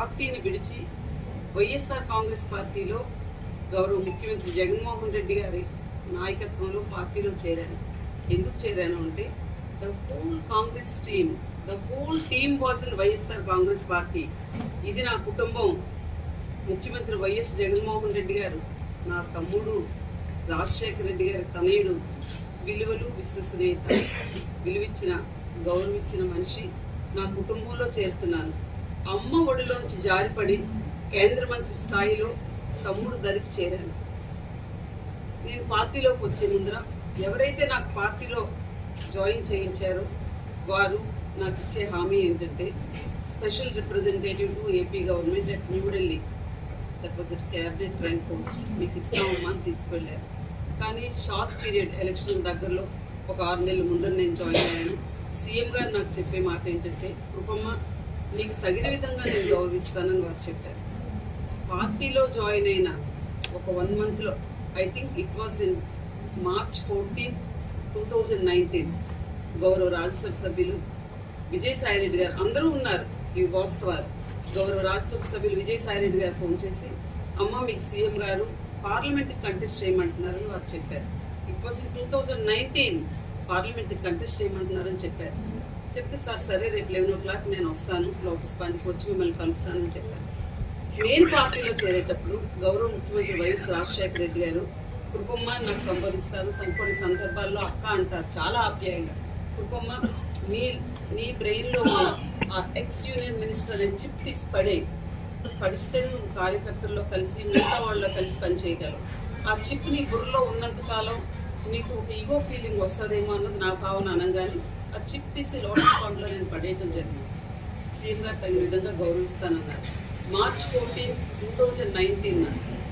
పార్టీని విడిచి వైఎస్ఆర్ కాంగ్రెస్ పార్టీలో గౌరవ ముఖ్యమంత్రి జగన్మోహన్ రెడ్డి గారి నాయకత్వంలో పార్టీలో చేరాను. ఎందుకు చేరాను అంటే the whole Congress team the whole team was in YSR Congress party. ఇది నా కుటుంబం. ముఖ్యమంత్రి వైఎస్ జగన్మోహన్ రెడ్డి గారు నా తమ్ముడు రాజశేఖర రెడ్డి గారి తనయుడు విలువలు విశ్వసనీయత విలువిచ్చిన గౌరవించిన మనిషి నా కుటుంబంలో చేరుతున్నాను. అమ్మ ఒడిలోంచి జారిపడి కేంద్ర మంత్రి స్థాయిలో తమ్ముడు దరికి చేరాను. నేను పార్టీలోకి వచ్చే ముందర ఎవరైతే నాకు పార్టీలో జాయిన్ చేయించారో వారు నాకు ఇచ్చే హామీ ఏంటంటే special representative to AP government at New Delhi that was at cabinet rank post మీకు ఇస్తామమ్మా అని తీసుకెళ్ళారు. కానీ షార్ట్ పీరియడ్ ఎలక్షన్ దగ్గరలో ఒక ఆరు నెలల ముందర నేను జాయిన్ అయ్యాను. సీఎం గారు నాకు చెప్పే మాట ఏంటంటే కృపమ్మ నీకు తగిన విధంగా నేను గౌరవిస్తానని వారు చెప్పారు. పార్టీలో జాయిన్ అయిన ఒక వన్ మంత్లో I think it was in March fourteen two thousand nineteen గౌరవ రాజ్యసభ సభ్యులు విజయసాయి రెడ్డి గారు అందరూ ఉన్నారు ఈ వాస్తవాలు గౌరవ రాజ్యసభ సభ్యులు విజయసాయి రెడ్డి గారు ఫోన్ చేసి అమ్మ మీకు సీఎం గారు పార్లమెంట్ కంటెస్ట్ చేయమంటున్నారని వారు చెప్పారు. It was in two thousand nineteen parliament contest చేయమంటున్నారని చెప్పారు. చెప్తే సార్ సరే రేపు లెవెన్ ఓ క్లాక్ నేను వస్తాను లోటస్ పాయింట్కి వచ్చి మిమ్మల్ని కలుస్తానని చెప్పాను నేను పార్టీలో చేరేటప్పుడు గౌరవ ముఖ్యమంత్రి వైఎస్ రాజశేఖర రెడ్డి గారు కుటుంబ నాకు సంబోధిస్తారు కొన్ని సందర్భాల్లో అక్క అంటారు చాలా ఆప్యాయంగా. కుటుంబ నీ నీ బ్రెయిన్లో ఉన్న ఆ ఎక్స్ యూనియన్ మినిస్టర్ అని చిప్ తీసి పడే పడిస్తే నువ్వు కార్యకర్తల్లో కలిసి మిగతా వాళ్ళలో కలిసి పనిచేయగలవు ఆ చిప్ నీ బుర్రలో ఉన్నంత కాలం నీకు ఒక ఈగో ఫీలింగ్ వస్తుందేమో అన్నది నా భావన అనగానే ఆ చిప్ తీసి లోటస్ నేను పడేయటం జరిగింది. సీఎం గారు తగిన విధంగా గౌరవిస్తానన్నారు. March fourteen two thousand nineteen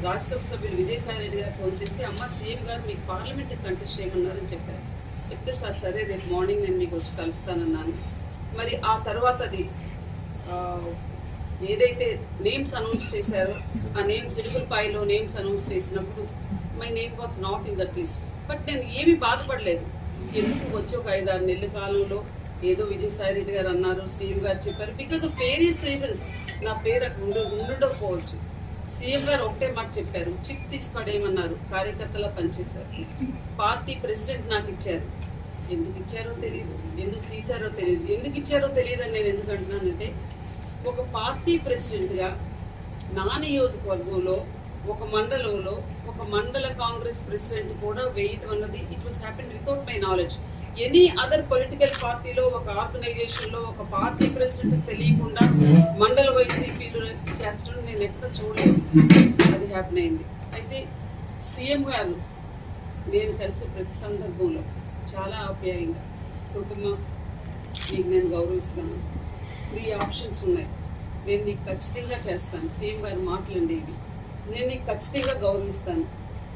Rajya Sabha సభ్యులు విజయసాయి రెడ్డి గారు ఫోన్ చేసి అమ్మ సీఎం గారు మీకు పార్లమెంట్ కంటెస్ట్ చేయమన్నారని చెప్పారు. చెప్తే సార్ సరే రేపు మార్నింగ్ నేను మీకు వచ్చి కలుస్తానన్నాను. మరి ఆ తర్వాత అది ఏదైతే నేమ్స్ అనౌన్స్ చేశారో ఆ నేమ్స్ సిడుగులపాయలో నేమ్స్ అనౌన్స్ చేసినప్పుడు my name was not in that list. But నేను ఏమీ బాధపడలేదు. ఎందుకు వచ్చి ఒక ఐదు ఆరు నెలల కాలంలో ఏదో విజయసాయి రెడ్డి గారు అన్నారు సీఎం గారు చెప్పారు. బికాస్ ఆఫ్ వేరియస్ రీజన్స్ నా పేరు అక్కడ ఉండ ఉండకపోవచ్చు. సీఎం గారు ఒకటే మాట చెప్పారు. చిక్ తీసి పడేయమన్నారు కార్యకర్తలా పనిచేశారు. పార్టీ ప్రెసిడెంట్ నాకు ఇచ్చారు. ఎందుకు ఇచ్చారో తెలియదు ఎందుకు తీశారో తెలియదు ఎందుకు ఇచ్చారో తెలియదు అని నేను ఎందుకు అంటున్నానంటే ఒక పార్టీ ప్రెసిడెంట్గా నా నియోజకవర్గంలో ఒక మండలంలో ఒక మండల కాంగ్రెస్ ప్రెసిడెంట్ కూడా వేయటం అన్నది it was happen without my knowledge any other political పార్టీలో ఒక ఆర్గనైజేషన్లో ఒక పార్టీ ప్రెసిడెంట్ తెలియకుండా మండల వైసీపీలు చేర్చడం నేను ఎక్కడ చూడలేదు. అది హ్యాపెన్ అయింది. అయితే సీఎం గారు నేను కలిసి ప్రతి సందర్భంలో చాలా ఆప్యాయంగా కుటుంబం నీకు నేను గౌరవిస్తాను త్రీ ఆప్షన్స్ ఉన్నాయి. నేను నీకు ఖచ్చితంగా చేస్తాను. సీఎం గారు మాటలండి ఇవి. నేను నీకు ఖచ్చితంగా గౌరవిస్తాను.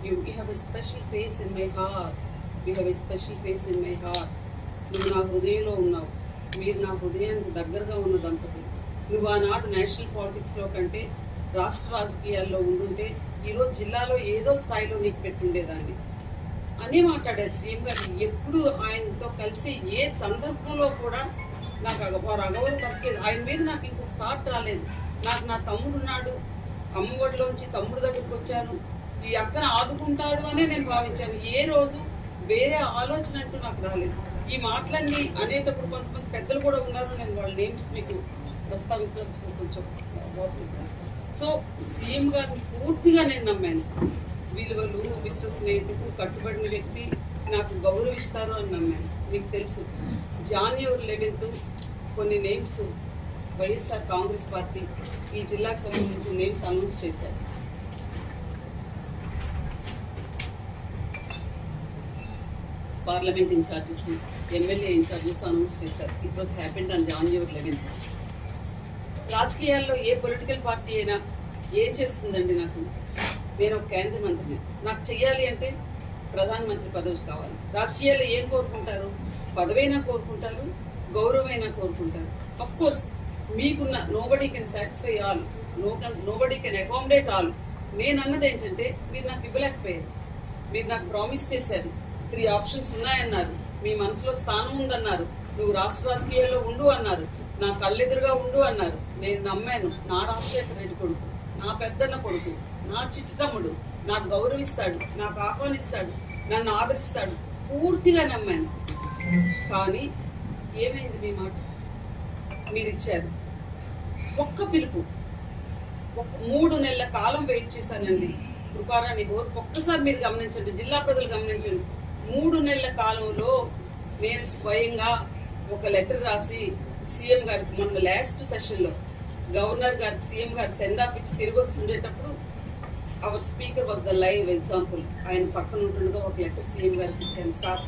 You you have a special face in my heart you have a special face in my heart నువ్వు నా హృదయంలో ఉన్నావు. మీరు నా హృదయానికి దగ్గరగా ఉన్న దంపతులు. నువ్వు ఆనాడు నేషనల్ పాలిటిక్స్లో కంటే రాష్ట్ర రాజకీయాల్లో ఉండుంటే ఈరోజు జిల్లాలో ఏదో స్థాయిలో నీకు పెట్టుండేదాన్ని. అని మాట్లాడారు సీఎం గారు. ఎప్పుడు ఆయనతో కలిసి ఏ సందర్భంలో కూడా నాకు వారు అగౌరవపరిచేది ఆయన మీద నాకు ఇంకొక థాట్ రాలేదు. నాకు నా తమ్ముడు ఉన్నాడు. అమ్మఒడిలోంచి తమ్ముడు దగ్గరికి వచ్చాను ఈ అక్కను ఆదుకుంటాడు అనే నేను భావించాను. ఏ రోజు వేరే ఆలోచన అంటూ నాకు రాలేదు. ఈ మాటలన్నీ అనేటప్పుడు కొంతమంది పెద్దలు కూడా ఉన్నారు. నేను వాళ్ళ నేమ్స్ మీకు ప్రస్తావించాల్సి కొంచెం సో సీఎం గారిని పూర్తిగా నేను నమ్మాను. విలువలు విశ్వసనీయతకు కట్టుబడిన వ్యక్తి నాకు గౌరవిస్తారు అని నమ్మాను. మీకు తెలుసు. జాన్యువరి లెవెన్త్ కొన్ని నేమ్స్ వైఎస్ఆర్ కాంగ్రెస్ పార్టీ ఈ జిల్లాకు సంబంధించిన నేమ్స్ అనౌన్స్ చేశారు. Parliament incharges MLA incharges announce చేశారు. It was happened on January eleventh రాజకీయాల్లో ఏ పొలిటికల్ పార్టీ అయినా ఏం చేస్తుందండి నాకు? నేను ఒక కేంద్ర మంత్రిని. నాకు చెయ్యాలి అంటే ప్రధానమంత్రి పదవి కావాలి. రాజకీయాల్లో ఏం కోరుకుంటారు? పదవైనా కోరుకుంటారు గౌరవమైనా కోరుకుంటారు. అఫ్ కోర్స్ మీకున్న nobody can satisfy all no nobody can accommodate all నేను అన్నది ఏంటంటే మీరు నాకు ఇవ్వలేకపోయారు. మీరు నాకు ప్రామిస్ చేశారు. త్రీ ఆప్షన్స్ ఉన్నాయన్నారు. మీ మనసులో స్థానం ఉందన్నారు. నువ్వు రాష్ట్ర రాజకీయాల్లో ఉండు అన్నారు. నా కళ్ళెదురుగా ఉండు అన్నారు. నేను నమ్మాను. నా రాజశేఖర రెడ్డి కొడుకు నా పెద్దన్న కొడుకు నా చిట్టి తమ్ముడు నాకు గౌరవిస్తాడు నాకు ఆహ్వానిస్తాడు నన్ను ఆదరిస్తాడు. పూర్తిగా నమ్మాను. కానీ ఏమైంది మీ మాట? మీరు ఇచ్చారు. ఒక్క పిలుపు ఒక మూడు నెలల కాలం వెయిట్ చేశానండి. కృపారాణి గోర్ ఒక్కసారి మీరు గమనించండి జిల్లా ప్రజలు గమనించండి. మూడు నెలల కాలంలో నేను స్వయంగా ఒక లెటర్ రాసి సీఎం గారికి మొన్న లాస్ట్ సెషన్లో గవర్నర్ గారికి సీఎం గారు సెండ్ ఆఫ్ ఇచ్చి తిరిగి వస్తుండేటప్పుడు our speaker was the live example. ఆయన పక్కన ఉంటుండగా ఒక లెటర్ సీఎం గారికి ఇచ్చాను. సార్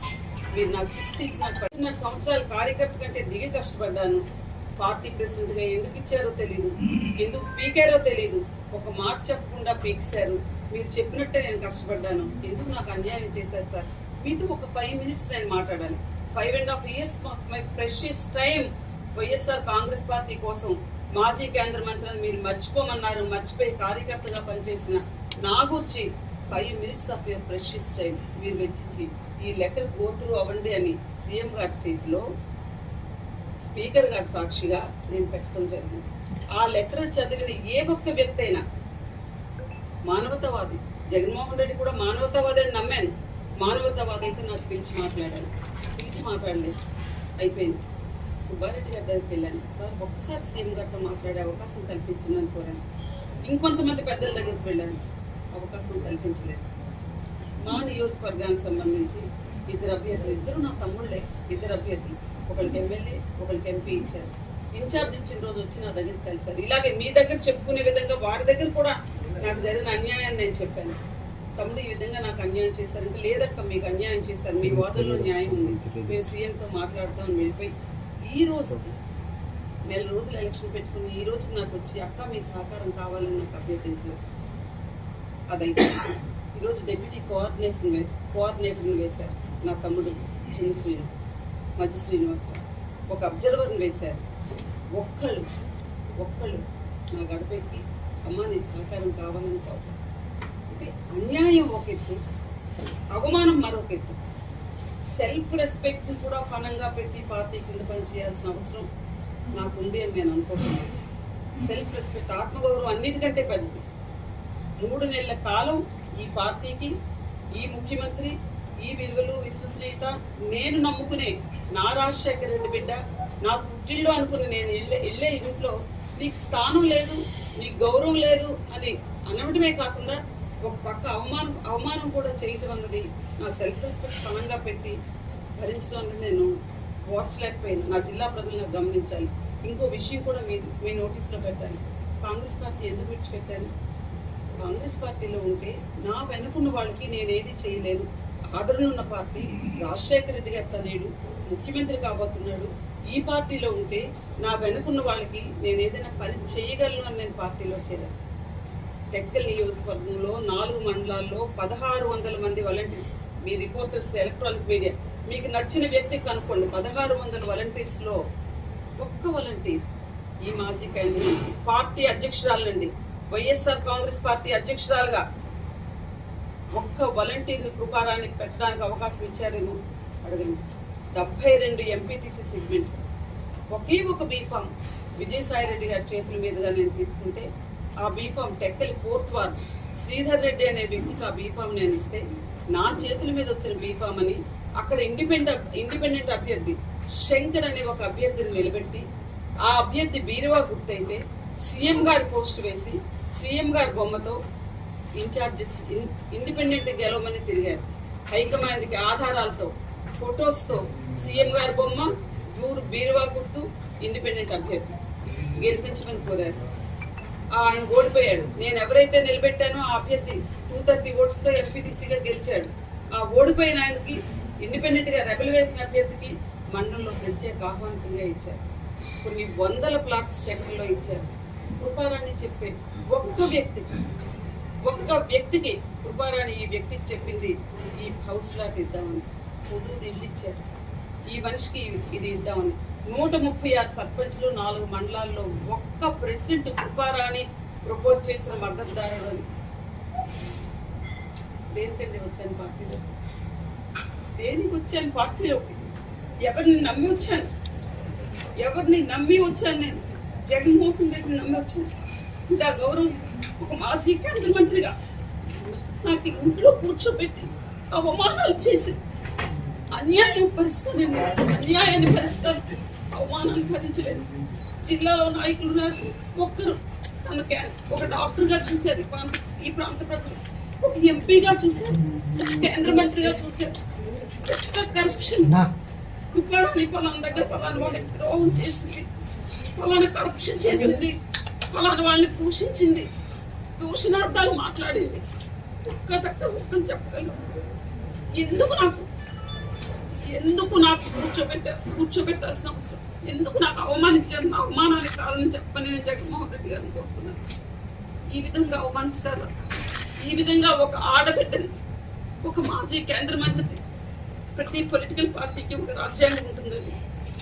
మీరు నాకు చిప్ తీసిన పన్నెండు సంవత్సరాల కార్యకర్త కంటే దిగి కష్టపడ్డాను. పార్టీ ప్రెసిడెంట్గా ఎందుకు ఇచ్చారో తెలియదు ఎందుకు పీకారో తెలియదు ఒక మాట చెప్పకుండా పీకిశారు. మీరు చెప్పినట్టే నేను కష్టపడ్డాను. ఎందుకు నాకు అన్యాయం చేశారు సార్? మీతో ఒక ఫైవ్ మినిట్స్ నేను మాట్లాడాలి. Five and half years my precious time YSR Congress party కోసం మాజీ కేంద్ర మంత్రిని మీరు మర్చిపోమన్నారు. మర్చిపోయి కార్యకర్తగా పనిచేసిన నా గురించి five minutes of your precious time మీరు వెచ్చించి ఈ లెటర్ గోత్రు అవ్వండి అని సీఎం గారి చేతిలో స్పీకర్ గారి సాక్షిగా నేను పెట్టడం జరిగింది. ఆ లెటర్ చదివిన ఏ ఒక్క వ్యక్తి అయినా మానవతావాది జగన్మోహన్ రెడ్డి కూడా మానవతావాది అని నమ్మాను. మానవతావాది అయితే నాకు పిలిచి మాట్లాడాను. పిలిచి మాట్లాడలేదు. అయిపోయింది. సుబ్బారెడ్డి గారి దగ్గరికి వెళ్ళాను. సార్ ఒక్కసారి సీఎం గారితో మాట్లాడే అవకాశం కల్పించిందని కోరాను. ఇంకొంతమంది పెద్దల దగ్గరికి వెళ్ళాను. అవకాశం కల్పించలేదు. మా నియోజకవర్గానికి సంబంధించి ఇద్దరు అభ్యర్థులు ఇద్దరు నా తమ్ముళ్ళే ఇద్దరు అభ్యర్థులు. ఒకరికి ఎమ్మెల్యే ఒకరికి ఎంపీ ఇచ్చారు. ఇన్ఛార్జ్ ఇచ్చిన రోజు వచ్చి నా దగ్గర కలిసారు ఇలాగే మీ దగ్గర చెప్పుకునే విధంగా వారి దగ్గర కూడా నాకు జరిగిన అన్యాయాన్ని నేను చెప్పాను. తమ్ముడు ఈ విధంగా నాకు అన్యాయం చేశారంటే లేదక్క మీకు అన్యాయం చేశారు. మీ వాదనలో న్యాయం ఉంది. మేము సీఎంతో మాట్లాడతాం అని వెళ్ళిపోయి ఈ రోజు నెల రోజులు ఎలక్షన్ పెట్టుకుని ఈ రోజు నాకు వచ్చి అక్క మీ సహకారం కావాలని నాకు అభ్యర్థించలేదు. అదైతే ఈరోజు డెప్యూటీ కోఆర్డినేషన్ వేసి కోఆర్డినేటర్ని వేశారు నా తమ్ముడు చిన్న శ్రీను. మధ్య శ్రీనివాస ఒక అబ్జర్వర్ని వేశారు. ఒక్కళ్ళు ఒక్కళ్ళు నా గడపకి అమ్మ నీ సహకారం కావాలని కావాలి అంటే అన్యాయం ఒక ఎత్తు అవమానం మరొక ఎత్తు. సెల్ఫ్ రెస్పెక్ట్ కూడా పనంగా పెట్టి పార్టీ కింద పనిచేయాల్సిన అవసరం నాకు ఉంది అని నేను అనుకుంటున్నాను సెల్ఫ్ రెస్పెక్ట్ ఆత్మగౌరవం అన్నిటికంటే పెద్దది. మూడు నెలల కాలం ఈ పార్టీకి ఈ ముఖ్యమంత్రి ఈ విలువలు విశ్వసనీయత నేను నమ్ముకునే నా రాజశేఖర రెడ్డి బిడ్డ నా పుట్టిల్లు అనుకుని నేను వెళ్ళే వెళ్ళే ఇంట్లో నీకు స్థానం లేదు నీకు గౌరవం లేదు అని అనవడమే కాకుండా ఒక పక్క అవమానం అవమానం కూడా చేయటం అన్నది నా సెల్ఫ్ రెస్పెక్ట్ పనంగా పెట్టి భరించడం అన్నది నేను ఓర్చలేకపోయాను. నా జిల్లా ప్రజలు నాకు గమనించాలి. ఇంకో విషయం కూడా మీ మీ నోటీస్లో పెట్టాను కాంగ్రెస్ పార్టీ ఎందుకు విడిచిపెట్టాను కాంగ్రెస్ పార్టీలో ఉంటే నా వెనుకున్న వాళ్ళకి నేను ఏది చేయలేను. ఆదరణ ఉన్న పార్టీ రాజశేఖర రెడ్డి గారు తనేడు ముఖ్యమంత్రి కాబోతున్నాడు. ఈ పార్టీలో ఉంటే నా వెనుకున్న వాళ్ళకి నేను ఏదైనా పని చేయగలను అని నేను పార్టీలో చేరాను. టెక్కల్ నియోజకవర్గంలో నాలుగు మండలాల్లో పదహారు వందల మంది వాలంటీర్స్ మీ రిపోర్టర్స్ ఎలక్ట్రానిక్ మీడియా. మీకు నచ్చిన వ్యక్తి కనుక్కోండి. పదహారు వందల వాలంటీర్స్లో ఒక్క వాలంటీర్ ఈ మాజీ కేంద్రం పార్టీ అధ్యక్షురాలండి. వైఎస్ఆర్ కాంగ్రెస్ పార్టీ అధ్యక్షురాలుగా ఒక్క వాలంటీర్ని కృపారాన్ని పెట్టడానికి అవకాశం ఇచ్చారేమో అడగండి. డెబ్బై రెండు ఎంపీటీసీ సెగ్మెంట్ ఒకే ఒక బీఫామ్ విజయసాయి రెడ్డి గారి చేతుల మీదుగా నేను తీసుకుంటే ఆ B form Tekkali fourth ward Sridhar Reddy అనే వ్యక్తికి ఆ బీఫామ్ నేను ఇస్తే నా చేతుల మీద వచ్చిన బీఫామ్ అని అక్కడ ఇండిపెండెంట్ ఇండిపెండెంట్ అభ్యర్థి శంకర్ అనే ఒక అభ్యర్థిని నిలబెట్టి ఆ అభ్యర్థి బీరువా గుర్తయితే సీఎం గారి పోస్ట్ వేసి సీఎం గారి బొమ్మతో ఇన్ఛార్జెస్ ఇండిపెండెంట్ గెలవమని తిరిగారు. హైకమాండ్కి ఆధారాలతో ఫొటోస్తో సీఎం గారి బొమ్మ ఊరు బీరువా గుర్తు ఇండిపెండెంట్ అభ్యర్థి గెలిపించమని కోరారు. ఆయన ఓడిపోయాడు. నేను ఎవరైతే నిలబెట్టానో ఆ అభ్యర్థి టూ థర్టీ ఓట్స్తో ఎంపీటీసీగా గెలిచాడు. ఆ ఓడిపోయిన ఆయనకి ఇండిపెండెంట్గా రెబల్ వేసిన అభ్యర్థికి మండలంలో ప్రత్యేక ఆహ్వానితంగా ఇచ్చారు. కొన్ని వందల ప్లాట్స్ టెక్కల్లో ఇచ్చారు. కృపారాణి చెప్పే ఒక్క వ్యక్తికి ఒక్క వ్యక్తికి కృపారాణి ఈ వ్యక్తికి చెప్పింది ఈ హౌస్ లాట్ ఇద్దామని. పొద్దుది ఇల్లు ఇచ్చారు ఈ మనిషికి ఇది ఇద్దామని. నూట ముప్పై ఆరు సర్పంచ్లు నాలుగు మండలాల్లో ఒక్క ప్రెసిడెంట్ కృపారాణి ప్రపోజ్ చేసిన మద్దతుదారుడు అని దేనికండి వచ్చాను పార్టీలో దేనికి వచ్చాను పార్టీలోకి ఎవరిని నమ్మి వచ్చాను? ఎవరిని నమ్మి వచ్చాను నేను? జగన్మోహన్ రెడ్డిని నమ్మి వచ్చాను. ఇంకా గౌరవం ఒక మాజీ కేంద్ర మంత్రిగా నాకు ఇంట్లో కూర్చోబెట్టి అవమానాలు చేసి అన్యాయం భరిస్తాను అన్యాయాన్ని భరిస్తాను అవమానాన్ని భరించలేను జిల్లాలో నాయకులు ఉన్నారు. ఒక్కరు నన్ను ఒక డాక్టర్గా చూశారు. ఈ ప్రాంత ఈ ప్రాంత ప్రజలు. ఒక ఎంపీగా చూశారు. కేంద్ర మంత్రిగా చూశారు. కరప్షన్ కుప్పాడని పలానా దగ్గర పలానా వాళ్ళకి ద్రోహం చేసింది. పలానా కరప్షన్ చేసింది. అలా వాళ్ళని దూషించింది. దూషణార్థాలు మాట్లాడింది. ఒక్క తక్కువ ఒక్కని చెప్పగలను. ఎందుకు నాకు? ఎందుకు నాకు కూర్చోబెట్టారు కూర్చోబెట్టాల్సిన అవసరం? ఎందుకు నాకు అవమానించారు? నా అవమానానికి కారణం చెప్పని నేను జగన్మోహన్ రెడ్డి గారిని కోరుతున్నాను. ఈ విధంగా అవమానిస్తారు? ఈ విధంగా ఒక ఆడబిడ్డని ఒక మాజీ కేంద్ర మంత్రి ప్రతి పొలిటికల్ పార్టీకి ఒక రాజ్యాంగం ఉంటుందండి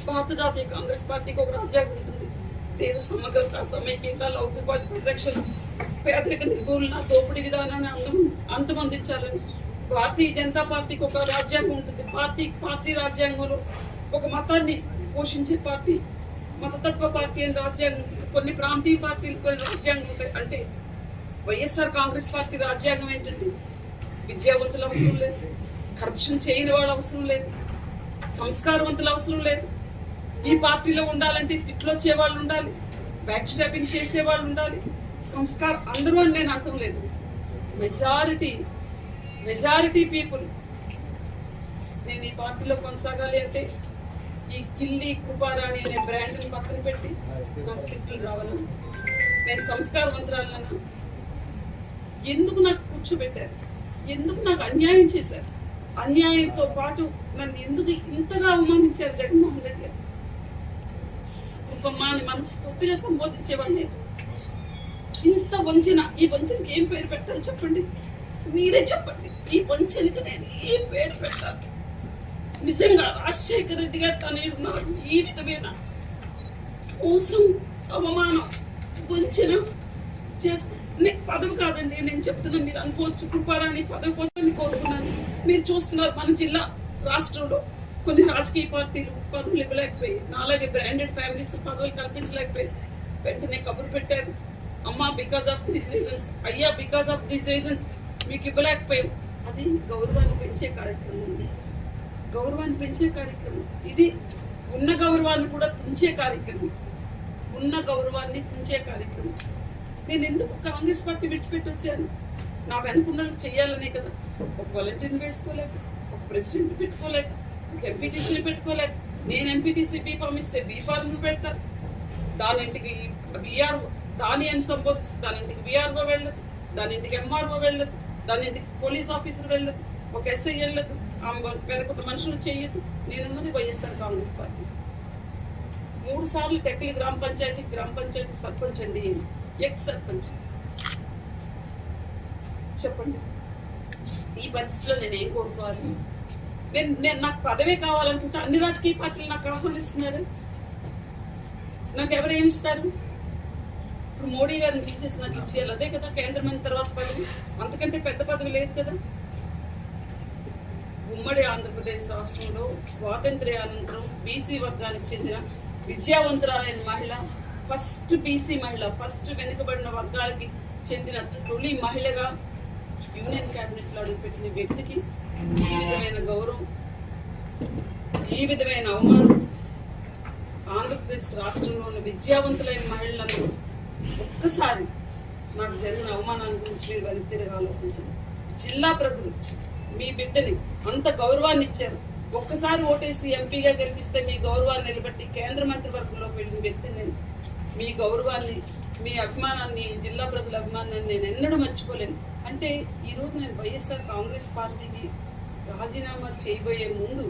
భారత జాతీయ కాంగ్రెస్ పార్టీకి ఒక రాజ్యాంగం ఉంటుంది దేశ సమగ్రత సమైక్యత లౌకిక పరిరక్షణ పేదరిక నిర్మూలన దోపిడీ విధానాన్ని అంతం అంతమందించాలని భారతీయ జనతా పార్టీకి ఒక రాజ్యాంగం ఉంటుంది. పార్టీ పార్టీ రాజ్యాంగంలో ఒక మతాన్ని పోషించే పార్టీ మతతత్వ పార్టీ అని రాజ్యాంగం ఉంటుంది. కొన్ని ప్రాంతీయ పార్టీలు కొన్ని రాజ్యాంగం ఉంటాయి. అంటే వైఎస్ఆర్ కాంగ్రెస్ పార్టీ రాజ్యాంగం ఏంటంటే విద్యావంతులు అవసరం లేదు కరప్షన్ చేయని వాళ్ళు అవసరం లేదు సంస్కారవంతులు అవసరం లేదు. ఈ పార్టీలో ఉండాలంటే తిట్లు వచ్చే వాళ్ళు ఉండాలి బ్యాక్ స్టాపింగ్ చేసే వాళ్ళు ఉండాలి. సంస్కారం అందరూ అని నేను అంటం లేదు. మెజారిటీ మెజారిటీ పీపుల్ నేను ఈ పార్టీలో కొనసాగాలి అంటే ఈ కిల్లి కృపారాణి అనే బ్రాండ్ని పక్కన పెట్టి నాకు తిట్లు రావాలని నేను సంస్కారవంతురాలన్నా ఎందుకు నాకు కూర్చోబెట్టారు? ఎందుకు నాకు అన్యాయం చేశారు? అన్యాయంతో పాటు నన్ను ఎందుకు ఇంతగా అవమానించారు జగన్మోహన్ రెడ్డి గారు? మమ్మల్ని మనస్ఫూర్తిగా సంబోధించేవాడిని ఇంత వంచిన ఈ వంచనకి ఏం పేరు పెట్టాలి చెప్పండి? మీరే చెప్పండి. ఈ వంచనకి నేను ఏం పేరు పెట్టాలి? నిజంగా రాజశేఖర రెడ్డి గారు తనే నాకు ఈ విధమైన మోసం అవమానం వంచన చేస్తూ నే- పదవి కాదండి నేను చెప్తున్నాను మీరు అనుకోవచ్చు కృపారాణి పదవి కోసం కోరుకున్నాను. మీరు చూస్తున్నారు మన జిల్లా రాష్ట్రంలో. కొన్ని రాజకీయ పార్టీలు పదవులు ఇవ్వలేకపోయి నాలాగే బ్రాండెడ్ ఫ్యామిలీస్ పదవులు కల్పించలేకపోయి వెంటనే కబురు పెట్టారు. అమ్మా బికాస్ ఆఫ్ దీస్ రీజన్స్ అయ్యా బికాస్ ఆఫ్ దీస్ రీజన్స్ మీకు ఇవ్వలేకపోయాం. అది గౌరవాన్ని పెంచే కార్యక్రమం. ఉంది గౌరవాన్ని పెంచే కార్యక్రమం. ఇది ఉన్న గౌరవాన్ని కూడా తుంచే కార్యక్రమం. ఉన్న గౌరవాన్ని తుంచే కార్యక్రమం. నేను ఎందుకు కాంగ్రెస్ పార్టీ విడిచిపెట్టి వచ్చాను? నా వెనుకున్నది చేయాలనే కదా. ఒక వాలంటీర్ని వేసుకోలేక ఒక ప్రెసిడెంట్ పెట్టుకోలేక ఎంపీటీసీని పెట్టుకోలేదు. నేను ఎంపీటీసీ బీ ఫామ్ ఇస్తే బీ ఫార్మ్ పెడతాను దాని ఇంటికి బీఆర్ దాని అని సంబోధిస్తే దాని ఇంటికి బీఆర్ఓ వెళ్ళదు దాని ఇంటికి ఎంఆర్ఓ వెళ్ళదు దాని ఇంటికి పోలీస్ ఆఫీసర్ వెళ్ళదు ఒక ఎస్ఐ వెళ్ళదు ఆమె వెనకొక మనుషులు చేయదు నేను వైఎస్ఆర్ కాంగ్రెస్ పార్టీ? మూడు సార్లు టెక్కలి గ్రామ పంచాయతీ గ్రామ పంచాయతీ సర్పంచ్ అండి ఎక్స్ సర్పంచ్. చెప్పండి. ఈ పరిస్థితిలో నేను ఏం కోరుకోవాలి? నేను నేను నాకు పదవే కావాలనుకుంటే. అన్ని రాజకీయ పార్టీలు నాకు ఆహ్వానిస్తున్నారు నాకు ఎవరు ఏమి ఇస్తారు? ఇప్పుడు మోడీ గారిని తీసేసి నాకు ఇచ్చేయాలి. అదే కదా కేంద్రమైన తర్వాత పదవి. అంతకంటే పెద్ద పదవి లేదు కదా. ఉమ్మడి ఆంధ్రప్రదేశ్ రాష్ట్రంలో స్వాతంత్ర్యానంతరం బీసీ వర్గానికి చెందిన విద్యావంతురాలైన మహిళ ఫస్ట్ బీసీ మహిళ ఫస్ట్ వెనుకబడిన వర్గాలకి చెందిన తొలి మహిళగా యూనియన్ క్యాబినెట్లో అడుగుపెట్టిన వ్యక్తికి ఈ విధమైన గౌరవం ఈ విధమైన అవమానం ఆంధ్రప్రదేశ్ రాష్ట్రంలోని విద్యావంతులైన మహిళలను ఒక్కసారి నాకు జరిగిన అవమానాన్ని గురించి మీరు వెనక్కి తిరిగి ఆలోచించండి. జిల్లా ప్రజలు మీ బిడ్డని అంత గౌరవాన్ని ఇచ్చారు. ఒక్కసారి ఓటేసి ఎంపీగా గెలిపిస్తే మీ గౌరవాన్ని నిలబెట్టి కేంద్ర మంత్రివర్గంలోకి వెళ్ళిన వ్యక్తిని నేను. మీ గౌరవాన్ని మీ అభిమానాన్ని జిల్లా ప్రజల అభిమానాన్ని నేను ఎన్నడూ మర్చిపోలేను. అంటే ఈరోజు నేను వైఎస్ఆర్ కాంగ్రెస్ పార్టీకి రాజీనామా చేయబోయే ముందు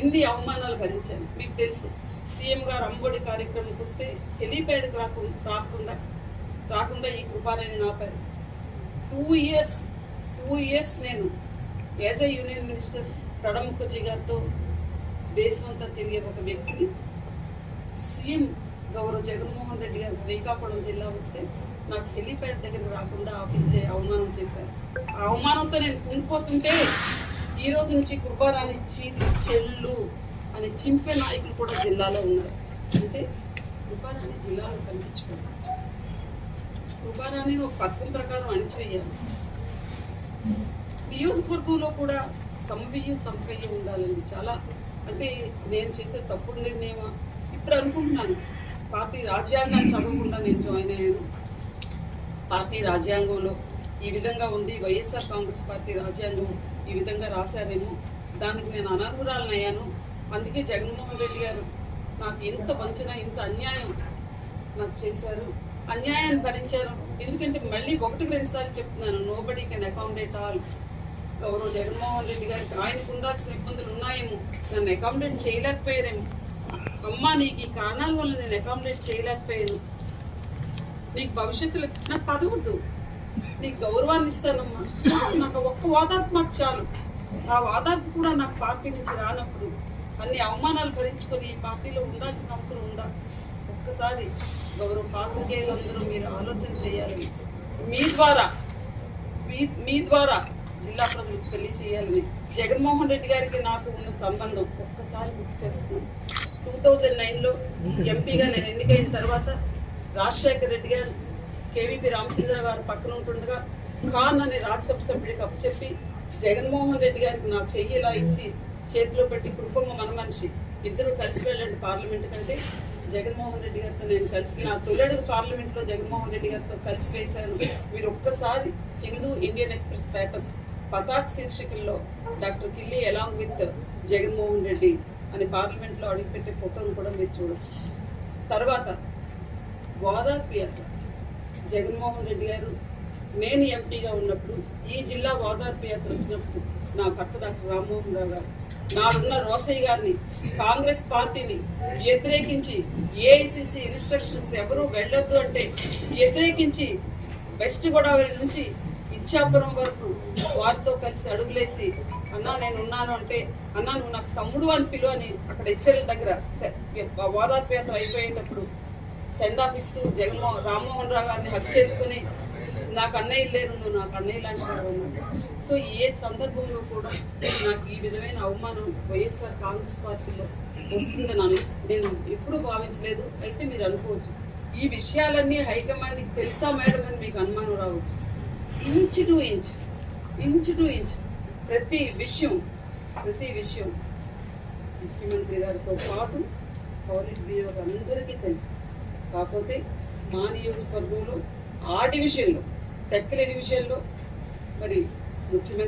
ఇన్ని అవమానాలు భరించాను. మీకు తెలుసు సీఎం గారు అంబోడి కార్యక్రమంకి వస్తే హెలీప్యాడ్కి రాకుండా రాకుండా రాకుండా ఈ కృపారాయణ ఆపారు టూ ఇయర్స్ టూ ఇయర్స్ నేను as a union minister Pranab Mukherjee గారితో దేశమంతా తిరిగే ఒక వ్యక్తిని సీఎం గౌరవ జగన్మోహన్ రెడ్డి గారు శ్రీకాకుళం జిల్లా వస్తే నాకు హెలీప్యాడ్ దగ్గర రాకుండా ఆపించే అవమానం చేశారు. ఆ అవమానంతో నేను కుంగిపోతుంటే ఈ రోజు నుంచి కృపారాన్ని చీటి చెల్లు అని చింపే నాయకులు కూడా జిల్లాలో ఉన్నారు. అంటే కుర్బారాని జిల్లాలో కనిపించుకున్నారు కుర్బారాని ఒక పథకం ప్రకారం అణిచివేయాలి. నియోజకవర్గంలో కూడా సమవ్యం సమకయ్య ఉండాలని చాలా అంటే నేను చేసే తప్పుడు నిర్ణయమా? ఇప్పుడు అనుకుంటున్నాను. పార్టీ రాజ్యాంగాన్ని చదవకుండా నేను జాయిన్ అయ్యాను. పార్టీ రాజ్యాంగంలో ఈ విధంగా ఉంది. వైఎస్ఆర్ కాంగ్రెస్ పార్టీ రాజ్యాంగం ఈ విధంగా రాశారేమో దానికి నేను అనర్హురాలనయ్యాను. అందుకే జగన్మోహన్ రెడ్డి గారు నాకు ఇంత వంచన ఇంత అన్యాయం నాకు చేశారు. అన్యాయాన్ని భరించారు. ఎందుకంటే మళ్ళీ ఒకటికి రెండు సార్లు చెప్తున్నాను నోబడీ కెన్ అకామిడేట్ ఆల్ గౌరవ జగన్మోహన్ రెడ్డి గారికి ఆయనకు ఉండాల్సిన ఇబ్బందులు ఉన్నాయేమో. నన్ను అకామిడేట్ చేయలేకపోయారేమో. అమ్మ నీకు ఈ కారణాల వల్ల నేను అకామిడేట్ చేయలేకపోయాను. నీకు భవిష్యత్తులో నాకు పదవద్దు. నీకు గౌరవాన్ని ఇస్తానమ్మా. నాకు ఒక్క ఓదార్పు చాలు. ఆ ఓదార్పు కూడా నాకు పార్టీ నుంచి రానప్పుడు అన్ని అవమానాలు భరించుకొని ఈ పార్టీలో ఉండాల్సిన అవసరం ఉందా? ఒక్కసారి గౌరవ పాత్రికేయులందరూ మీరు ఆలోచన చేయాలి. మీ ద్వారా మీ మీ ద్వారా జిల్లా ప్రజలకు తెలియచేయాలని జగన్మోహన్ రెడ్డి గారికి నాకు ఉన్న సంబంధం ఒక్కసారి గుర్తు చేస్తున్నాను. టూ థౌజండ్ నైన్లో ఎంపీగా నేను ఎన్నికైన తర్వాత రాజశేఖర్ రెడ్డి గారు కేవీపీ రామచంద్ర గారు పక్కన ఉంటుండగా ఖాన్ అనే రాజ్యసభ సభ్యుడికి అప్పచెప్పి జగన్మోహన్ రెడ్డి గారికి నా చెయ్యి ఇలా ఇచ్చి చేతిలో పెట్టి కృపమ్మ మన మనిషి. ఇద్దరు కలిసి వెళ్ళండి పార్లమెంట్ కంటే. జగన్మోహన్ రెడ్డి గారితో నేను కలిసి నా తొలడుగు పార్లమెంట్లో జగన్మోహన్ రెడ్డి గారితో కలిసి వేశాను. మీరు ఒక్కసారి హిందూ ఇండియన్ ఎక్స్ప్రెస్ పేపర్స్ పతాక్ శీర్షికల్లో doctor Killi along with Jaganmohan Reddy అని పార్లమెంట్లో అడుగుపెట్టే ఫోటోను కూడా మీరు చూడొచ్చు. తర్వాత గోదావరి యాత్ర జగన్మోహన్ రెడ్డి గారు నేను ఎంపీగా ఉన్నప్పుడు ఈ జిల్లా ఓదార్పు యాత్ర వచ్చినప్పుడు నా భర్త డాక్టర్ రామ్మోహన్ రావు గారు నాడున్న రోసయ్య గారిని కాంగ్రెస్ పార్టీని వ్యతిరేకించి ఏఐసిసి ఇన్స్ట్రక్షన్స్ ఎవరు వెళ్ళొద్దు అంటే వ్యతిరేకించి వెస్ట్ గోదావరి నుంచి ఇచ్చాపురం వరకు వారితో కలిసి అడుగులేసి అన్నా నేను ఉన్నాను అంటే అన్నా నువ్వు నాకు తమ్ముడు అని పిలువని అక్కడ హెచ్చరిక దగ్గర ఓదార్పు యాత్ర అయిపోయేటప్పుడు సెండ్ ఆఫ్ ఇస్తూ జగన్మోహన్ రామ్మోహన్ రావు గారిని హక్ చేసుకుని నాకు అన్నయ్య లేరు నువ్వు నాకు అన్నయ్య లాంటి సో ఏ సందర్భంలో కూడా నాకు ఈ విధమైన అవమానం వైఎస్ఆర్ కాంగ్రెస్ పార్టీలో వస్తుందని నేను ఎప్పుడూ భావించలేదు. అయితే మీరు అనుకోవచ్చు ఈ విషయాలన్నీ హైకమాండ్కి తెలుసా మేడం అని మీకు అనుమానం రావచ్చు. Inch to inch inch to inch ప్రతి విషయం ప్రతి విషయం ముఖ్యమంత్రి గారితో పాటు పౌలిట్ బ్యూరో అందరికీ తెలుసు. కాకపోతే మా నియోజకవర్గంలో ఆ డివిజన్లో టెక్కలి డివిజన్లో మరి ముఖ్యమంత్రి